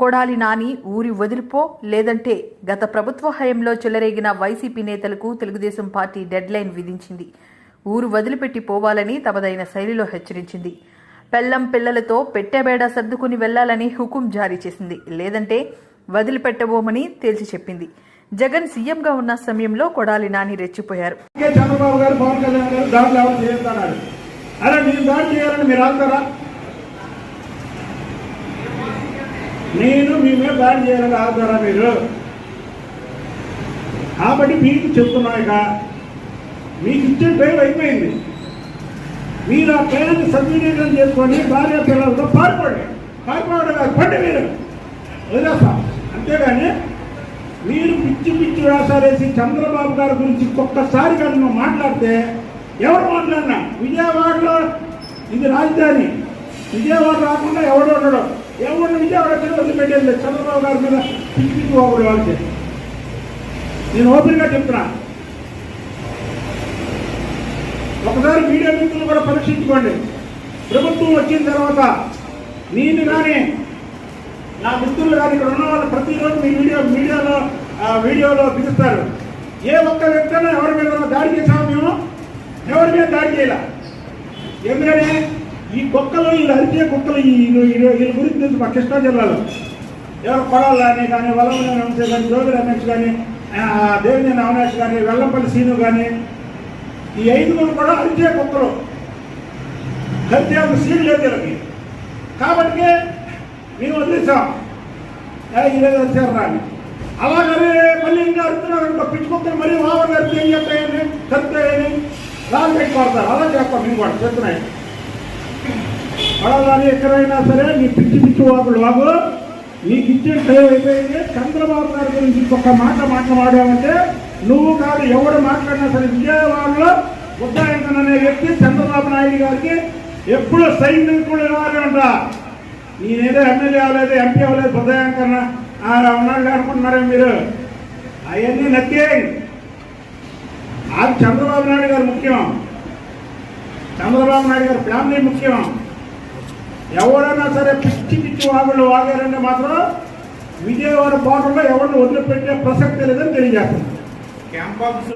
కొడాలి నాని ఊరి వదిలిపో లేదంటే గత ప్రభుత్వ హయంలో చెలరేగిన వైసీపీ నేతలకు తెలుగుదేశం పార్టీ డెడ్లైన్ విధించింది. ఊరు వదిలిపెట్టి పోవాలని తమదైన శైలిలో హెచ్చరించింది. పెళ్ళం పిల్లలతో పెట్టెబేడ సర్దుకుని వెళ్ళాలని హుకుం జారీ చేసింది. లేదంటే వదిలిపెట్టబోమని తేల్చి చెప్పింది. జగన్ సీఎంగా ఉన్న సమయంలో కొడాలి నాని రెచ్చిపోయారు. చంద్రబాబు గారు పవన్ కళ్యాణ్ గారు దాడులు ఎవరు చేస్తున్నారు అరే మీరు దాడి చేయాలని మీరు ఆగుతారా? నేను మీ మీద దాడి చేయాలని ఆధారా మీరు. కాబట్టి మీకు చెప్తున్నా ఇక మీకు ఇచ్చే టైం అయిపోయింది. మీరు ఆ టైంని సద్వినియోగం చేసుకొని భార్య పిల్లలతో పారిపోండి. పారిపోవడం కాదు పండి మీరు. వదిలేస్తాం. అంతేగాని మీరు పిచ్చి పిచ్చి వేసారేసి చంద్రబాబు గారి గురించి ఒక్కసారి కనుక మాట్లాడితే ఎవరు మాట్లాడినా? విజయవాడలో ఇది రాజధాని. విజయవాడ రాకుండా ఎవడు ఉండడు. ఎవరిని విజయవాడ మీద వదిలిపెట్టేది చంద్రబాబు గారి మీద పిచ్చి పిచ్చి వాళ్ళకి నేను ఓపెన్గా చెప్తున్నా. ఒకసారి మీడియా మిత్రులు కూడా పరీక్షించుకోండి. ప్రభుత్వం వచ్చిన తర్వాత నేను కానీ నా మిత్రులు కానీ ఇక్కడ ఉన్న వాళ్ళు ప్రతిరోజు మీ వీడియో మీడియాలో ఆ, వీడియోలో పిలుస్తారు. ఏ ఒక్క వ్యక్తి ఎవరి మీద దాడి చేసాము మేము? ఎవరి మీద దాడి చేయాల? ఎందుకని? ఈ కుక్కలు ఈ అరిచే కుక్కలు ఈ వీళ్ళ గురించి తెలుసు మా కృష్ణా జిల్లాలో. ఎవరు కొడాలని కానీ వల్లమనేని వంశీ కానీ జోగి రమేష్ కానీ దేవినేని అవినాష్ కానీ వెల్లంపల్లి సీను కానీ ఈ ఐదుగురు కూడా అరిచే కుక్కలు. కలిసి ఒక సీన్ లేదు వీళ్ళకి. కాబట్టి మేము వదిలేసాం. ఈరోజు వచ్చారు రాని అలాగనే మళ్ళీ ఇంకా అడుగుతున్నారు అనుకో పిచ్చుకొక్కలు మళ్ళీ ఓవర్ కడితే ఏం చెప్తాయని కడితే అలా చేస్తాం మేము కూడా చెప్తున్నాయి అడగాలి ఎక్కడైనా సరే నీ పిచ్చి పిచ్చి వాకులు వాగు. నీకు ఇచ్చే టైం అయిపోయింది. చంద్రబాబు గారి గురించి ఇంకొక మాట మాట్లాడామంటే నువ్వు కాదు ఎవడు మాట్లాడినా సరే విజయవాడలో ఉద్దాయంకన్ అనే వ్యక్తి చంద్రబాబు నాయుడు గారికి ఎప్పుడు సైనికుడు అంట. నేనేదో ఎమ్మెల్యే అవ్వలేదు ఎంపీ అవ్వలేదు ఉదయాంకన్న ఉన్నాడు అనుకుంటున్నారే మీరు? అవన్నీ నత్తే అది చంద్రబాబు నాయుడు గారు ముఖ్యం. చంద్రబాబు నాయుడు గారి ఫ్యామిలీ ముఖ్యం. ఎవరైనా సరే పిచ్చి పిచ్చి వాగులు వాగారంటే మాత్రం విజయవాడ బార్డర్లో ఎవరిని వదిలిపెట్టే ప్రసక్తి లేదని తెలియజేస్తుంది. Camp office